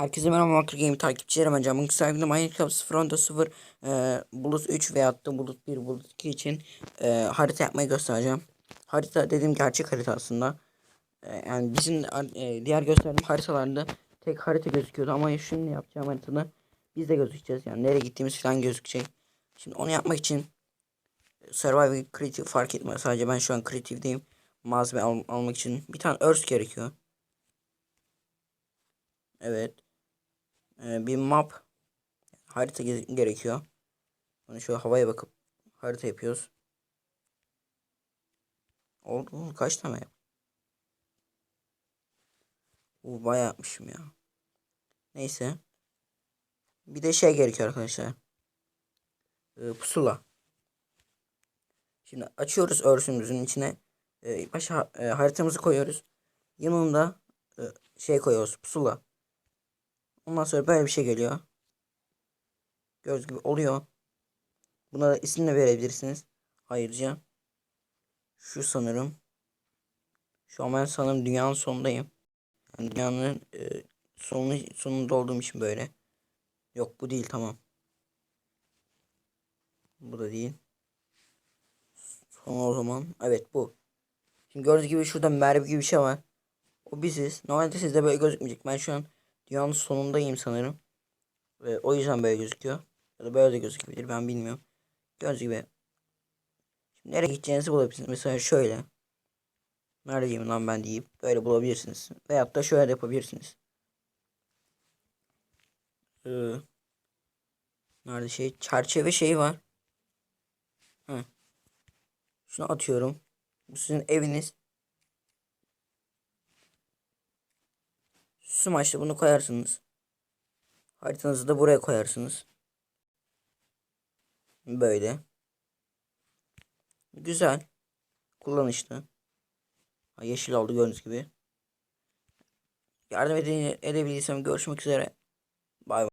Herkese merhaba Makro Game takipçilerim ben Bugün sahibinde Minecraft 0.0 e, Bulut 3 veyahut da Bulut 1 Bulut 2 için e, harita yapmayı göstereceğim. Harita dediğim gerçek harita aslında. E, yani bizim e, diğer gösterdiğim haritalarda tek harita gözüküyordu ama şimdi yapacağım haritada biz de gözükeceğiz. Yani nereye gittiğimiz falan gözükecek. Şimdi onu yapmak için Survival Creative fark etmez. Sadece ben şu an Creative'deyim. Malzeme al- almak için bir tane Earth gerekiyor. Evet. Ee, bir map harita ge- gerekiyor. Hani şu havaya bakıp harita yapıyoruz. Oldu? Kaç tane yap? Bu bayağı yapmışım ya. Neyse. Bir de şey gerekiyor arkadaşlar. Ee, pusula. Şimdi açıyoruz örsümüzün içine. Ee, başa e, haritamızı koyuyoruz. Yanında e, şey koyuyoruz pusula. Ondan sonra böyle bir şey geliyor. Göz gibi oluyor. Buna da isim de verebilirsiniz. Ayrıca şu sanırım şu an ben sanırım dünyanın sonundayım. Yani dünyanın e, sonunu, sonunda olduğum için böyle. Yok bu değil tamam. Bu da değil. Son o zaman. Evet bu. Şimdi gördüğünüz gibi şurada mermi gibi bir şey var. O biziz. Normalde sizde böyle gözükmeyecek. Ben şu an dünyanın sonundayım sanırım. Ve o yüzden böyle gözüküyor. Ya da böyle de gözükebilir ben bilmiyorum. Göz gibi. Şimdi nereye gideceğinizi bulabilirsiniz. Mesela şöyle. Neredeyim lan ben deyip böyle bulabilirsiniz. Veyahut da şöyle de yapabilirsiniz. Ee, nerede şey? Çerçeve şeyi var. Hı. Şunu atıyorum. Bu sizin eviniz. Süs amaçlı bunu koyarsınız. Haritanızı da buraya koyarsınız. Böyle. Güzel. Kullanışlı. Ha, Yeşil oldu gördüğünüz gibi. Yardım edebilirsem görüşmek üzere. Bay bay.